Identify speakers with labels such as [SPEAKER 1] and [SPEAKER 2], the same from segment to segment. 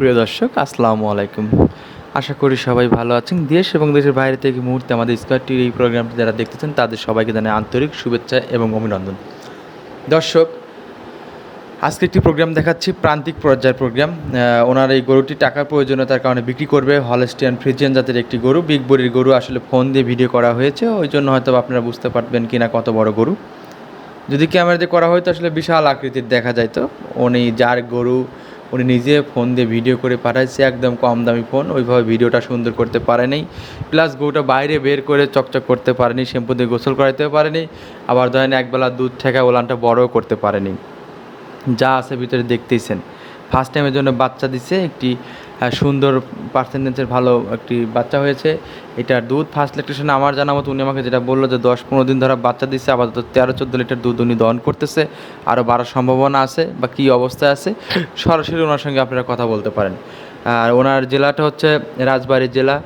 [SPEAKER 1] প্রিয় দর্শক, আসসালামু আলাইকুম। আশা করি সবাই ভালো আছেন। দেশ এবং দেশের বাইরে থেকে মুহূর্তে আমাদের স্কোয়ার টির এই প্রোগ্রামটি যারা দেখতেছেন, তাদের সবাইকে জানাই আন্তরিক শুভেচ্ছা এবং অভিনন্দন। দর্শক, আজকে একটি প্রোগ্রাম দেখাচ্ছি, প্রান্তিক পর্যায়ের প্রোগ্রাম। ওনার এই গরুটি টাকার প্রয়োজনীয়তার কারণে বিক্রি করবে হলস্টিয়ান ফ্রিজিয়ান জাতের একটি গরু। বিগ বডির গরু আসলে ফোন দিয়ে ভিডিও করা হয়েছে, ওই জন্য হয়তো আপনারা বুঝতে পারবেন কিনা কত বড় গরু। যদি ক্যামেরা দিয়ে করা হয়তো আসলে বিশাল আকৃতির দেখা যায় তো। উনি যার গরু উনি নিজে ফোন দিয়ে ভিডিও করে পাঠাইছে, একদম কম দামি ফোন, ওইভাবে ভিডিওটা সুন্দর করতে পারেনি প্লাস গরুটা বাইরে বের করে চকচক করতে পারেনি, শ্যাম্পু দিয়ে গোসল করাইতে পারেনি, আবার ধরেন একবেলা দুধ ঠেকা ওলানটা বড়ও করতে পারেনি। যা আছে ভিতরে দেখতেইছেন। ফার্স্ট টাইমের জন্য বাচ্চা দিছে, একটি সুন্দর পার্সেন্টেজের ভালো একটি বাচ্চা হয়েছে। এটার দুধ ফার্স্ট ল্যাকটেশনে আমার জানা মতো উনি আমাকে যেটা বলল যে দশ পনেরো দিন ধরে বাচ্চা দিচ্ছে আপাতত তেরো চোদ্দ লিটার দুধ উনি দহন করতেছে আরও বাড়ার সম্ভাবনা আছে বা কী অবস্থায় আছে, সরাসরি ওনার সঙ্গে আপনারা কথা বলতে পারেন। আর ওনার জেলাটা হচ্ছে রাজবাড়ী জেলা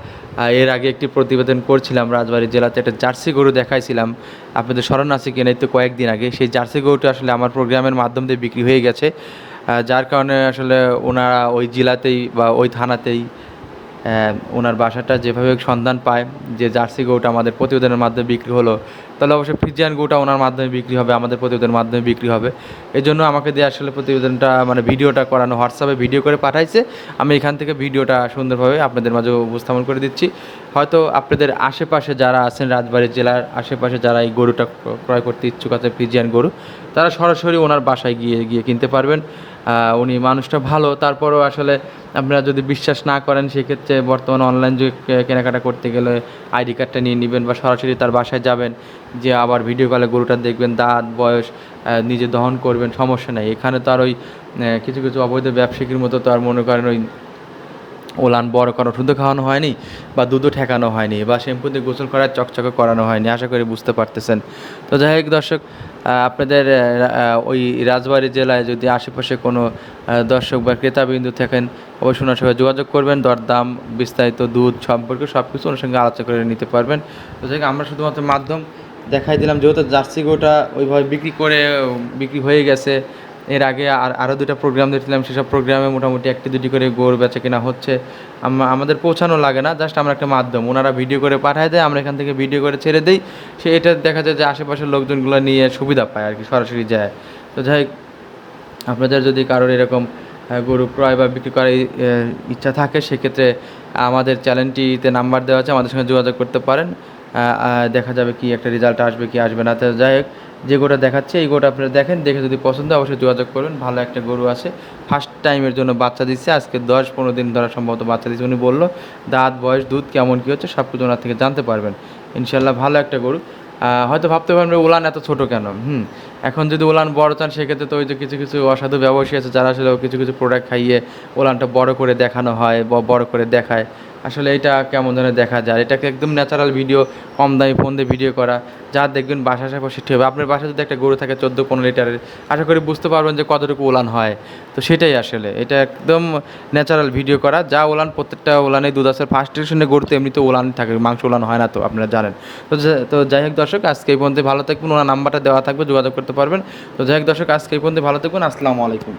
[SPEAKER 1] এর আগে একটি প্রতিবেদন করছিলাম রাজবাড়ী জেলাতে, একটা জার্সি গরু দেখাইছিলাম। আপনাদের স্মরণ আছে কিনা তো কয়েকদিন আগে, সেই জার্সি গরুটা আসলে আমার প্রোগ্রামের মাধ্যম দিয়ে বিক্রি হয়ে গেছে। যার কারণে আসলে ওনারা ওই জেলাতেই বা ওই থানাতেই ওনার বাসাটা যেভাবে সন্ধান পায়, যে জার্সি গরুটা আমাদের প্রতিবেদনের মাধ্যমে বিক্রি হলো তাহলে অবশ্যই ফিজিয়ান গরুটা ওনার মাধ্যমে বিক্রি হবে, আমাদের প্রতিবেদনের মাধ্যমে বিক্রি হবে। এই জন্য আমাকে দিয়ে আসলে প্রতিবেদনটা মানে ভিডিওটা করানো হোয়াটসঅ্যাপে ভিডিও করে পাঠাইছে। আমি এখান থেকে ভিডিওটা সুন্দরভাবে আপনাদের মাঝে উপস্থাপন করে দিচ্ছি। হয়তো আপনাদের আশেপাশে যারা আছেন রাজবাড়ী জেলার আশেপাশে যারা এই গরুটা ক্রয় করতে ইচ্ছুক আছে ফিজিয়ান গরু, তারা সরাসরি ওনার বাসায় গিয়ে গিয়ে কিনতে পারবেন। উনি মানুষটা ভালো, তারপরেও আসলে আপনারা যদি বিশ্বাস না করেন, সেক্ষেত্রে বর্তমানে অনলাইন যুগে কেনাকাটা করতে গেলে আইডি কার্ডটা নিয়ে নেবেন বা সরাসরি তার বাসায় যাবেন। যে আবার ভিডিও কলে গরুটা দেখবেন, দাঁত, বয়স নিজে দহন করবেন, সমস্যা নেই। এখানে তো আর ওই কিছু কিছু অবৈধ ব্যবসায়ীর মতো তো আর মনে করেন ওই ওলান বড় করানো ওষুধও খাওয়ানো হয়নি বা দুধও ঠেকানো হয়নি বা শ্যাম্পু দিয়ে গোসল করার চকচকে করানো হয়নি, আশা করি বুঝতে পারতেছেন। তো যাই হোক দর্শক আপনাদের ওই রাজবাড়ী জেলায় যদি আশেপাশে কোনো দর্শক বা ক্রেতাবিন্দু থাকেন, অবশ্যই ওনার সঙ্গে যোগাযোগ করবেন। দরদাম, বিস্তারিত দুধ সম্পর্কে সব কিছু ওনার সঙ্গে আলোচনা করে নিতে পারবেন। তো যাই আমরা শুধুমাত্র মাধ্যম দেখাই দিলাম, যেহেতু জার্সি গোটা ওইভাবে বিক্রি করে, বিক্রি হয়ে গেছে, এর আগে আর আরও দুটো প্রোগ্রাম দিয়েছিলাম সেসব প্রোগ্রামে মোটামুটি একটি দুটি করে গরু বেচা কেনা হচ্ছে। আমাদের পৌঁছানো লাগে না জাস্ট আমরা একটা মাধ্যম, ওনারা ভিডিও করে পাঠায় দেয়, আমরা এখান থেকে ভিডিও করে ছেড়ে দিই। সে এটা দেখা যায় যে আশেপাশের লোকজনগুলো নিয়ে সুবিধা পায় আর কি, সরাসরি যায়। তো যাই আপনাদের যদি কারোর এরকম গরু ক্রয় বা বিক্রি করার ইচ্ছা থাকে, সেক্ষেত্রে আমাদের চ্যানেলটিতে নাম্বার দেওয়া আছে, আমাদের সঙ্গে যোগাযোগ করতে পারেন। দেখা যাবে কি একটা রেজাল্ট আসবে কি আসবে না। তো যাই হোক, যে গোটা দেখাচ্ছে, এই গোটা আপনারা দেখেন, দেখে যদি পছন্দ অবশ্যই যোগাযোগ করবেন ভালো একটা গরু আছে। ফার্স্ট টাইমের জন্য বাচ্চা দিচ্ছে। আজকে দশ পনেরো দিন ধরা সম্ভবত বাচ্চা দিচ্ছে উনি বলল। দাঁত, বয়স, দুধ কেমন কী হচ্ছে সব কিছু ওনার থেকে জানতে পারবেন। ইনশাল্লাহ ভালো একটা গরু। হয়তো ভাবতে পারেন উলান এত ছোট কেন? হুম। এখন যদি উলান বড় চান, সেক্ষেত্রে তো ওই যে কিছু কিছু অসাধু ব্যবসায়ী আছে, যারা আসলে কিছু কিছু প্রোডাক্ট খাইয়ে উলানটা বড় করে দেখানো হয়, বা, বড় করে দেখায়। আসলে এটা কেমন ধরনের দেখা যায়। এটাকে একদম ন্যাচারাল ভিডিও কম দামি ফোন দিয়ে ভিডিও করা। যা দেখবেন বাসা আশেপাশে ঠিক হবে। আপনার বাসায় যদি একটা গরু থাকে চোদ্দ, পনেরো লিটারের, আশা করি বুঝতে পারবেন যে কতটুকু উলান হয়। তো সেটাই আসলে। এটা একদম ন্যাচারাল ভিডিও করা। যা ওলান প্রত্যেকটা দুধ আছে। ফার্স্ট স্টেশনে গরুতে এমনিতে ওলান থাকে, মাংস ওলান হয় না তো, আপনারা জানেন। তো তো যাই হোক দর্শক, আজকে এই পর্যন্ত ভালো থাকবেন। ওনার নাম্বারটা দেওয়া থাকবে, যোগাযোগ করতে পারবেন। তো যাই হোক দর্শক, আজকে এই পর্যন্ত ভালো থাকবেন। আসসালামু আলাইকুম।